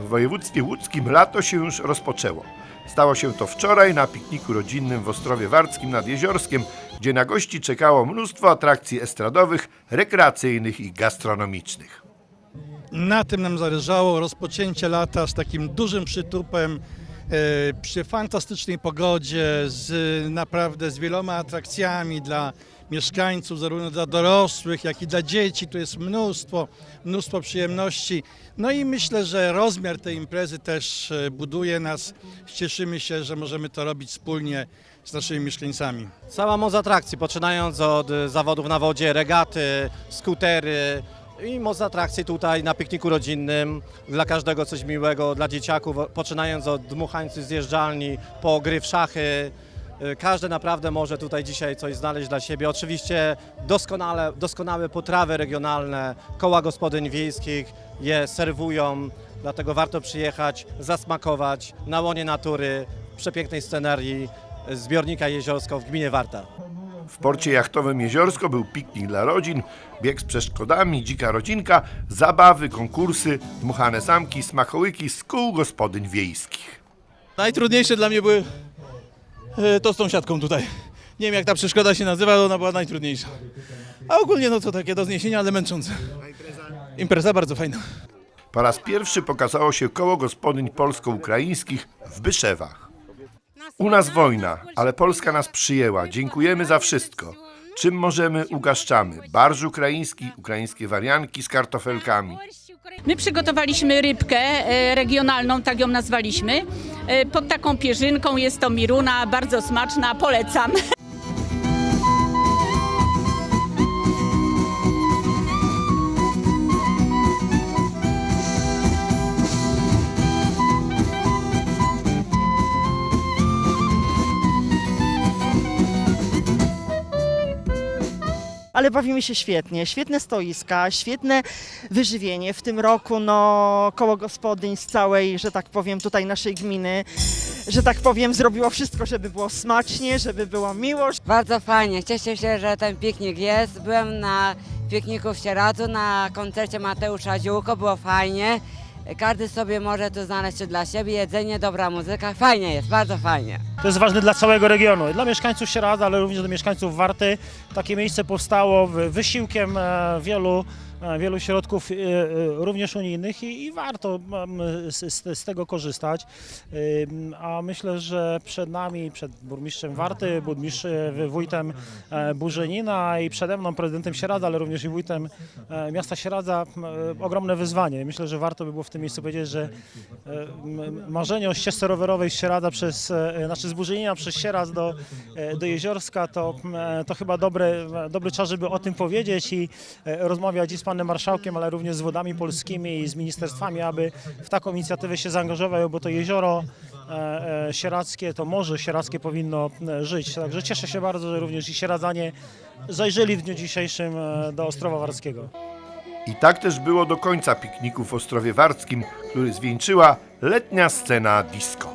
W województwie łódzkim lato się już rozpoczęło. Stało się to wczoraj na pikniku rodzinnym w Ostrowie Warckim nad Jeziorskiem, gdzie na gości czekało mnóstwo atrakcji estradowych, rekreacyjnych i gastronomicznych. Na tym nam zależało, rozpoczęcie lata z takim dużym przytupem, e, przy fantastycznej pogodzie, z naprawdę z wieloma atrakcjami dla mieszkańców, zarówno dla dorosłych, jak i dla dzieci. Tu jest mnóstwo, mnóstwo przyjemności. No i myślę, że rozmiar tej imprezy też e, buduje nas. Cieszymy się, że możemy to robić wspólnie z naszymi mieszkańcami. Cała moc atrakcji, poczynając od y, zawodów na wodzie, regaty, skutery i moc atrakcji tutaj na pikniku rodzinnym. Dla każdego coś miłego, dla dzieciaków, poczynając od dmuchańców zjeżdżalni, po gry w szachy. Y, Każdy naprawdę może tutaj dzisiaj coś znaleźć dla siebie. Oczywiście doskonale, doskonałe potrawy regionalne, koła gospodyń wiejskich je serwują, dlatego warto przyjechać, zasmakować na łonie natury, w przepięknej scenerii zbiornika Jeziorsko w gminie Warta. W porcie jachtowym Jeziorsko był piknik dla rodzin, bieg z przeszkodami, dzika rodzinka, zabawy, konkursy, dmuchane zamki, smakołyki z kół gospodyń wiejskich. Najtrudniejsze dla mnie były e, to z tą siatką tutaj. Nie wiem jak ta przeszkoda się nazywa, ale ona była najtrudniejsza. A ogólnie no to takie do zniesienia, ale męczące. Impreza bardzo fajna. Po raz pierwszy pokazało się koło gospodyń polsko-ukraińskich w Byszewach. U nas wojna, ale Polska nas przyjęła. Dziękujemy za wszystko. Czym możemy, ugaszczamy. Barż ukraiński, ukraińskie warianki z kartofelkami. My przygotowaliśmy rybkę e, regionalną, tak ją nazwaliśmy. E, Pod taką pierzynką jest to miruna, bardzo smaczna, polecam. ale bawimy się świetnie. Świetne stoiska, świetne wyżywienie. W tym roku no, koło gospodyń z całej, że tak powiem, tutaj naszej gminy, że tak powiem, zrobiło wszystko, żeby było smacznie, żeby było miło, Bardzo fajnie, cieszę się, że ten piknik jest. Byłem na pikniku w Sieradzu, na koncercie Mateusza Ziółko, było fajnie. Każdy sobie może tu znaleźć dla siebie, jedzenie, dobra muzyka, fajnie jest, bardzo fajnie. To jest ważne dla całego regionu, dla mieszkańców Sieradza, ale również dla mieszkańców Warty. Takie miejsce powstało wysiłkiem e, wielu, wielu środków, e, e, również unijnych i, i warto em, z, z, tego korzystać. A myślę, że przed nami, przed burmistrzem Warty, burmistrzem, wójtem e, Burzenina i przede mną prezydentem Sieradza, ale również i wójtem e, miasta Sieradza e, ogromne wyzwanie. Myślę, że warto by było w tym miejscu powiedzieć, że marzenie o ścieżce rowerowej z Sieradza przez, znaczy z Burzenina przez Sieradz do, do Jeziorska, to, to chyba dobry, dobry czas, żeby o tym powiedzieć i rozmawiać z panem marszałkiem, ale również z wodami polskimi i z ministerstwami, aby w taką inicjatywę się zaangażować, bo to jezioro e, e, sieradzkie, to morze sieradzkie powinno e, żyć. Także cieszę się bardzo, że również i sieradzanie zajrzeli w dniu dzisiejszym do Ostrowa Warskiego. I tak też było do końca pikniku w Ostrowie Warckim, który zwieńczyła letnia scena disco.